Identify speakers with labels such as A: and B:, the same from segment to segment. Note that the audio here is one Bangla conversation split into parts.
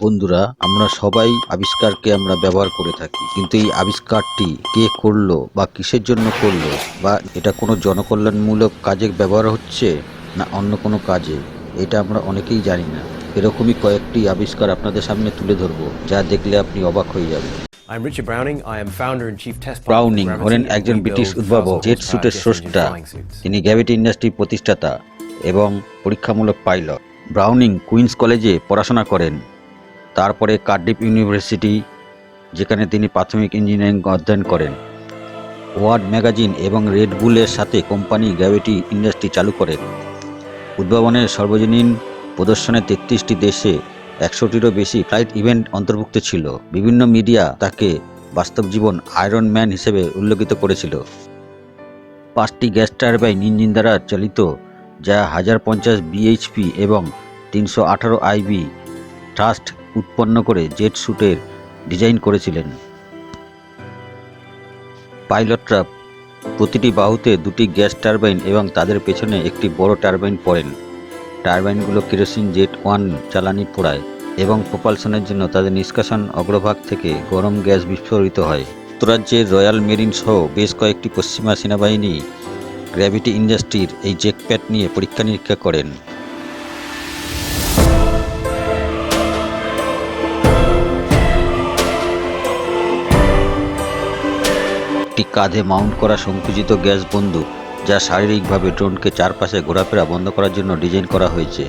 A: বন্ধুরা আমরা সবাই আবিষ্কারকে আমরা ব্যবহার করে থাকি কিন্তু এই আবিষ্কারটি কে করল বা কিসের জন্য করল বা এটা কোনো জনকল্যাণমূলক কাজে ব্যবহার হচ্ছে না অন্য কোনো কাজে এটা আমরা অনেকেই জানি না এরকমই কয়েকটি আবিষ্কার আপনাদের সামনে তুলে ধরবো যা দেখলে আপনি অবাক হয়ে যাবেন
B: I'm Richard Browning. I am founder and chief test pilot
A: Browning হলেন. একজন ব্রিটিশ উদ্ভাবক
B: 1,000
A: জেট স্যুটের
B: engine
A: স্রষ্টা. তিনি গ্র্যাভিটি ইন্ডাস্ট্রির প্রতিষ্ঠাতা এবং পরীক্ষামূলক পাইলট ব্রাউনিং কুইন্স কলেজে পড়াশোনা করেন তারপরে কার্ডিফ ইউনিভার্সিটি, যেখানে তিনি প্রাথমিক ইঞ্জিনিয়ারিং অধ্যয়ন করেন। ওয়ার্ড ম্যাগাজিন এবং রেড বুলের সাথে কোম্পানি গ্র্যাভিটি ইন্ডাস্ট্রি চালু করেন। উদ্ভাবনের সর্বজনীন প্রদর্শনে তেত্রিশটি দেশে একশোটিরও বেশি ফ্লাইট ইভেন্ট অন্তর্ভুক্ত ছিল। বিভিন্ন মিডিয়া তাকে বাস্তব জীবন আয়রন ম্যান হিসেবে উল্লেখিত করেছিল। পাঁচটি গ্যাস টারবাইন ইঞ্জিন দ্বারা চালিত, যা হাজার পঞ্চাশ বিএইচপি এবং তিনশো আঠারো আইবি ট্রাস্ট উৎপন্ন করে জেট স্যুটের ডিজাইন করেছিলেন। পাইলটরা প্রতিটি বাহুতে দুটি গ্যাস টারবাইন এবং তাদের পেছনে একটি বড় টারবাইন পড়েন। টারবাইনগুলো কেরোসিন জেট ওয়ান জ্বালানি পোড়ায় এবং প্রপালশনের জন্য তাদের নিষ্কাশন অগ্রভাগ থেকে গরম গ্যাস বিস্ফোরিত হয়। যুক্তরাজ্যের রয়্যাল মেরিন সহ বেশ কয়েকটি পশ্চিমা সেনাবাহিনী গ্র্যাভিটি ইন্ডাস্ট্রির এই জেকপ্যাট নিয়ে পরীক্ষা নিরীক্ষা করেন। একটি কাঁধে মাউন্ট করা সংকুচিত গ্যাস বন্দুক, যা শারীরিকভাবে ড্রোনকে চারপাশে ঘোরাফেরা বন্ধ করার জন্য ডিজাইন করা হয়েছে।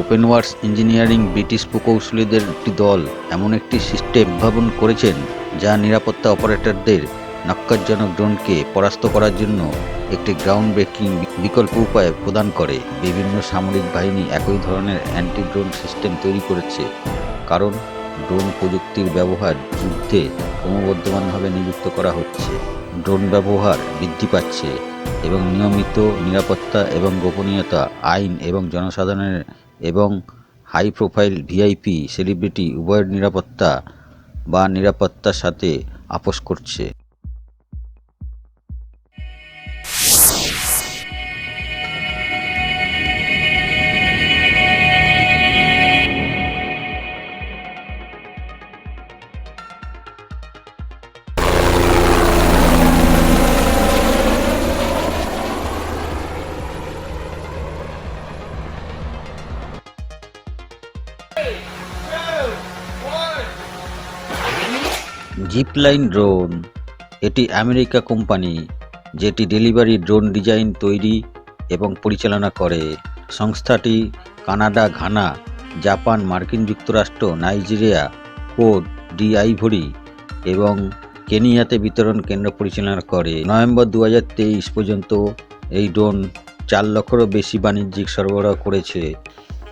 A: ওপেন ওয়ার্স ইঞ্জিনিয়ারিং ব্রিটিশ প্রকৌশলীদের একটি দল এমন একটি সিস্টেম উদ্ভাবন করেছেন, যা নিরাপত্তা অপারেটরদের নক্কারজনক ড্রোনকে পরাস্ত করার জন্য একটি গ্রাউন্ড ব্রেকিং বিকল্প উপায় প্রদান করে। বিভিন্ন সামরিক বাহিনী একই ধরনের অ্যান্টি ড্রোন সিস্টেম তৈরি করেছে, কারণ ড্রোন প্রযুক্তির ব্যবহার যুদ্ধে ক্রমবর্ধমানভাবে নিযুক্ত করা হচ্ছে। ড্রোন ব্যবহার বৃদ্ধি পাচ্ছে এবং নিয়মিত নিরাপত্তা এবং গোপনীয়তা, আইন এবং জনসাধারণের এবং হাই প্রোফাইল ভিআইপি, সেলিব্রিটি উভয়ের নিরাপত্তা বা নিরাপত্তার সাথে আপোষ করছে। জিপলাইন ড্রোন, এটি আমেরিকা কোম্পানি, যেটি ডেলিভারি ড্রোন ডিজাইন তৈরি এবং পরিচালনা করে। সংস্থাটি কানাডা, ঘানা, জাপান, মার্কিন যুক্তরাষ্ট্র, নাইজেরিয়া কোড ডি আইভরি এবং কেনিয়াতে বিতরণ কেন্দ্র পরিচালনা করে। নভেম্বর দু হাজার তেইশ পর্যন্ত এই ড্রোন চার লক্ষেরও বেশি বাণিজ্যিক সরবরাহ করেছে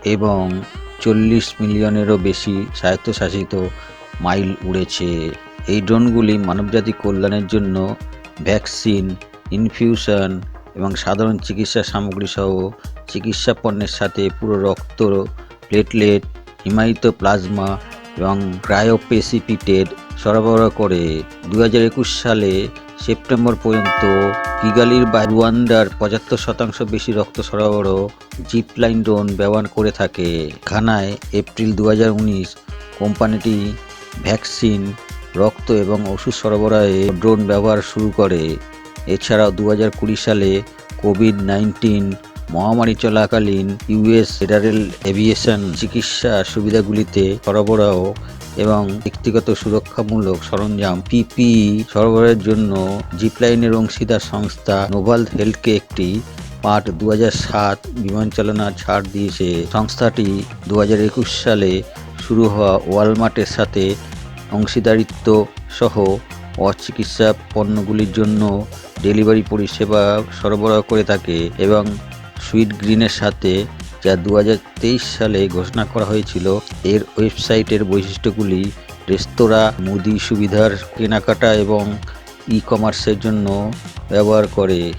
A: এবং চল্লিশ মিলিয়নেরও বেশি স্বায়ত্তশাসিত মাইল উড়েছে। এই ড্রোনগুলি মানবজাতি কল্যাণের জন্য ভ্যাকসিন, ইনফিউশন এবং সাধারণ চিকিৎসা সামগ্রী সহ চিকিৎসা পণ্যের সাথে পুরো রক্ত, প্লেটলেট, হিমায়িত প্লাজমা এবং ক্রায়োপেসিপিটেড সরবরাহ করে। দু একুশ সালে সেপ্টেম্বর পর্যন্ত কিগালির বা রুয়ান্ডার পঁচাত্তর শতাংশ বেশি রক্ত সরবরাহ জিপলাইন ড্রোন ব্যবহার করে থাকে। ঘানায় এপ্রিল দু হাজার উনিশ কোম্পানিটি ভ্যাকসিন রক্ত এবং ওষুধ সরবরাহে ড্রোন ব্যবহার শুরু করে। এছাড়াও দু সালে কোভিড নাইন্টিন মহামারী চলাকালীন ইউএস ফেডারেল এভিয়েশন চিকিৎসা সুবিধাগুলিতে সরবরাহ এবং ব্যক্তিগত সুরক্ষামূলক সরঞ্জাম পিপি সরবরাহের জন্য জিপলাইনের অংশীদার সংস্থা নোভাল হেলথকে একটি পার্ট দু সাত বিমান চালনার ছাড় দিয়েছে। সংস্থাটি দু হাজার একুশ সালে শুরু হওয়া ওয়ালমার্টের সাথে অংশীদারিত্ব সহ অচিকিৎসা পণ্যগুলির জন্য ডেলিভারি পরিষেবা সরবরাহ করে থাকে এবং সুইট গ্রিনের সাথে, যা দু হাজার তেইশ সালে ঘোষণা করা হয়েছিল, এর ওয়েবসাইটের বৈশিষ্ট্যগুলি রেস্তোরাঁ, মুদি সুবিধার কেনাকাটা এবং ই কমার্সের জন্য ব্যবহার করে।